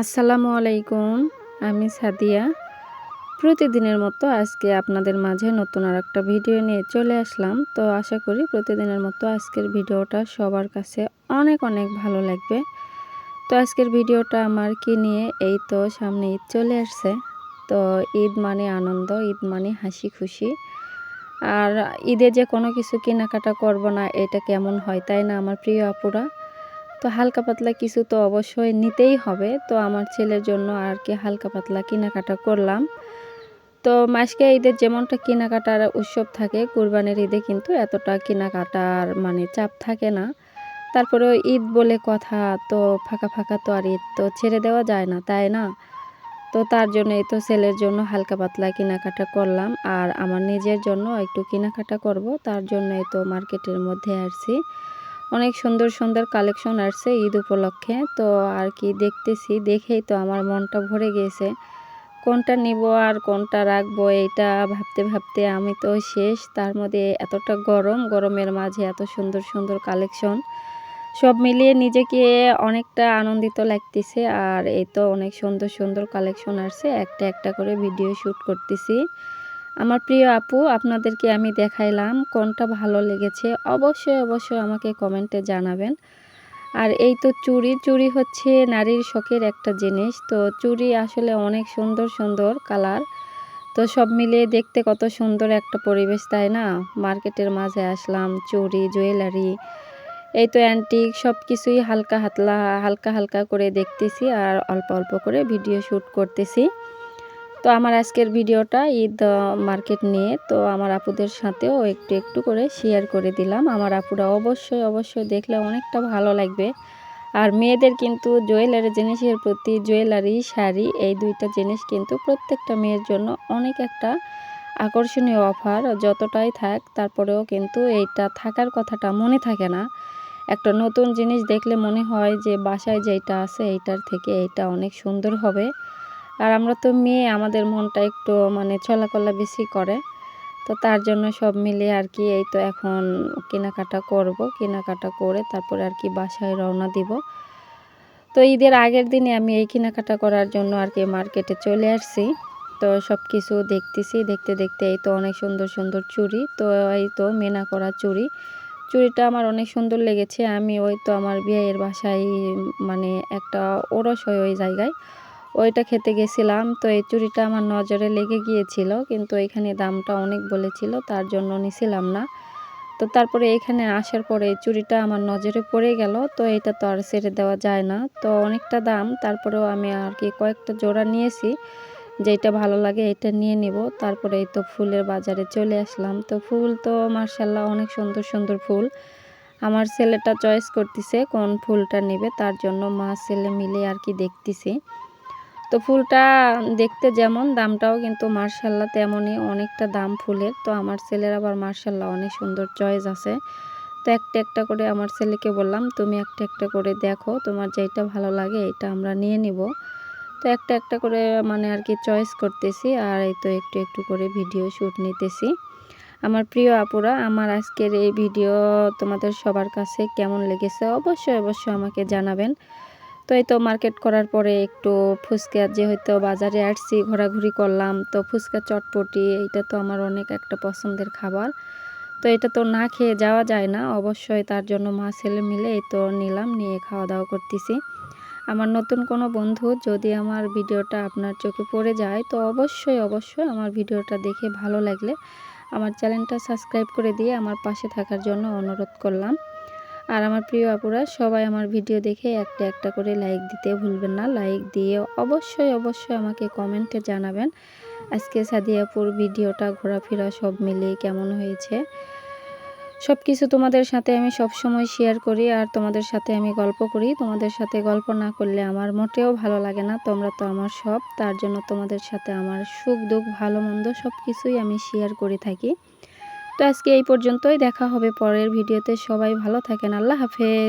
আসসালামু আলাইকুম, আমি সাদিয়া। প্রতিদিনের মতো আজকে আপনাদের মাঝে নতুন আর একটা ভিডিও নিয়ে চলে আসলাম। তো আশা করি প্রতিদিনের মতো আজকের ভিডিওটা সবার কাছে অনেক অনেক ভালো লাগবে। তো আজকের ভিডিওটা আমার কি নিয়ে? এই তো সামনে ঈদ চলে আসছে। তো ঈদ মানে আনন্দ, ঈদ মানে হাসি খুশি। আর ঈদে যে কোনো কিছু কেনাকাটা করব না, এটা কেমন হয় তাই না, আমার প্রিয় আপুরা? তো হালকা পাতলা কিছু তো অবশ্যই নিতেই হবে। তো আমার ছেলের জন্য আর কি হালকা পাতলা কেনাকাটা করলাম। তো মাসকে ঈদের যেমনটা কেনাকাটার উৎসব থাকে, কুরবানির ঈদে কিন্তু এতটা কেনাকাটার মানে চাপ থাকে না। তারপরেও ঈদ বলে কথা তো ফাঁকা ফাঁকা তো আর ঈদ তো ছেড়ে দেওয়া যায় না, তাই না? তো তার জন্য এই তো ছেলের জন্য হালকা পাতলা কেনাকাটা করলাম। আর আমার নিজের জন্য একটু কেনাকাটা করব, তার জন্য এই তো মার্কেটের মধ্যে আসছি। অনেক সুন্দর সুন্দর কালেকশন আসছে ঈদ উপলক্ষে। তো আর কি দেখতেছি, দেখেই তো আমার মনটা ভরে গিয়েছে কোনটা নিব আর কোনটা রাখব এটা ভাবতে ভাবতে আমি তো শেষ। তার মধ্যে এতটা গরম, গরমের মাঝে এত সুন্দর সুন্দর কালেকশন সব মিলিয়ে নিজেকে অনেকটা আনন্দিত লাগতেছে। আর এই তো অনেক সুন্দর সুন্দর কালেকশন আসছে। একটা একটা করে ভিডিও শ্যুট করতেছি। আমার প্রিয় আপু, আপনাদেরকে আমি দেখাইলাম কোনটা ভালো লেগেছে। অবশ্যই অবশ্যই আমাকে কমেন্টে জানাবেন। আর এই তো চুড়ি চুড়ি হচ্ছে নারীর শখের একটা জিনিস। তো চুড়ি আসলে অনেক সুন্দর সুন্দর কালার। তো সব মিলিয়ে দেখতে কত সুন্দর একটা পরিবেশ, তাই না? মার্কেটের মাঝে আসলাম, চুড়ি, জুয়েলারি, এই তো অ্যান্টিক, সব কিছুই হালকা, হাতলা, হালকা হালকা করে দেখতেছি আর অল্প অল্প করে ভিডিও শ্যুট করতেছি। তো আমার আজকের ভিডিওটা ঈদ মার্কেট নিয়ে, তো আমার আপুদের সাথেও একটু একটু করে শেয়ার করে দিলাম। আমার আপুরা অবশ্যই অবশ্যই দেখলে অনেকটা ভালো লাগবে। আর মেয়েদের কিন্তু জুয়েলারি জিনিসের প্রতি জুয়েলারি, শাড়ি, এই দুইটা জিনিস কিন্তু প্রত্যেকটা মেয়ের জন্য অনেক একটা আকর্ষণীয় অফার যতটাই থাক, তারপরেও কিন্তু এইটা থাকার কথাটা মনে থাকে না। একটা নতুন জিনিস দেখলে মনে হয় যে বাসায় যেটা আছে, এইটার থেকে এইটা অনেক সুন্দর হবে। আর আমরা তো মেয়ে, আমাদের মনটা একটু মানে চলাকলা বেশি করে। তো তার জন্য সব মিলিয়ে আর কি এই তো এখন কেনাকাটা করব। কেনাকাটা করে তারপরে আর কি বাসায় রওনা দিব। তো ঈদের আগের দিনে আমি এই কেনাকাটা করার জন্য আর কি মার্কেটে চলে আসছি। তো সব কিছু দেখতেছি, দেখতে দেখতে এই তো অনেক সুন্দর সুন্দর চুড়ি। তো এই তো মেনা করা চুড়ি। চুড়িটা আমার অনেক সুন্দর লেগেছে। আমি ওই তো আমার বিয়ের বাসায় মানে একটা ওরস হয় ওই জায়গায় ওইটা খেতে গেছিলাম। তো এই চুড়িটা আমার নজরে লেগে গিয়েছিল, কিন্তু এখানে দামটা অনেক বলেছিল, তার জন্য নিছিলাম না। তো তারপরে এখানে আসার পরে এই চুড়িটা আমার নজরে পড়ে গেল, তো এটা তো আর ছেড়ে দেওয়া যায় না। তো অনেকটা দাম, তারপরেও আমি আর কি কয়েকটা জোড়া নিয়েছি যেটা ভালো লাগে এটা নিয়ে নিব। তারপরে এই তো ফুলের বাজারে চলে আসলাম। তো ফুল তো মার্শাল্লাহ অনেক সুন্দর সুন্দর ফুল। আমার ছেলেটা চয়েস করতেছে কোন ফুলটা নেবে, তার জন্য মা ছেলে মিলে আর কি দেখতেছি। তো ফুলটা দেখতে যেমন, দামটাও কিন্তু মার্শাল্লাহ তেমনই অনেকটা দাম ফুলের। তো আমার ছেলের আবার মার্শাল্লাহ অনেক সুন্দর চয়েস আছে। তো একটা একটা করে আমার ছেলেকে বললাম, তুমি একটা একটা করে দেখো, তোমার যেটা ভালো লাগে এটা আমরা নিয়ে নিব। তো একটা একটা করে মানে আর কি চয়েস করতেছি আর এই তো একটু একটু করে ভিডিও শ্যুট নিতেছি। আমার প্রিয় আপুরা, আমার আজকের এই ভিডিও তোমাদের সবার কাছে কেমন লেগেছে অবশ্যই অবশ্যই আমাকে জানাবেন। তো এই তো মার্কেট করার পরে একটু ফুচকা যে হয়তো বাজারে আসছি, ঘোরাঘুরি করলাম, তো ফুচকা চটপটি এইটা তো আমার অনেক একটা পছন্দের খাবার। তো এটা তো না খেয়ে যাওয়া যায় না, অবশ্যই তার জন্য মা, ছেলে মিলে এই তো নিলাম, নিয়ে খাওয়া দাওয়া করতেছি। আমার নতুন কোনো বন্ধু যদি আমার ভিডিওটা আপনার চোখে পড়ে যায়, তো অবশ্যই অবশ্যই আমার ভিডিওটা দেখে ভালো লাগলে আমার চ্যানেলটা সাবস্ক্রাইব করে দিয়ে আমার পাশে থাকার জন্য অনুরোধ করলাম। আর আমার প্রিয় আপুরা, সবাই আমার ভিডিও দেখে একটা একটা করে লাইক দিতে ভুলবেন না। লাইক দিয়ে অবশ্যই অবশ্যই আমাকে কমেন্টে জানাবেন আজকে সাদিয়াপুর ভিডিওটা, ঘোরাফেরা সব মিলিয়ে কেমন হয়েছে। সব কিছু তোমাদের সাথে আমি সব সময় শেয়ার করি আর তোমাদের সাথে আমি গল্প করি। তোমাদের সাথে গল্প না করলে আমার মোটেও ভালো লাগে না। তোমরা তো আমার সব, তার জন্য তোমাদের সাথে আমার সুখ দুঃখ ভালো মন্দ সব কিছুই আমি শেয়ার করে থাকি। তো আজকে এই পর্যন্তই দেখা হবে পরের ভিডিওতে। সবাই ভালো থাকেন আল্লাহ হাফেজ।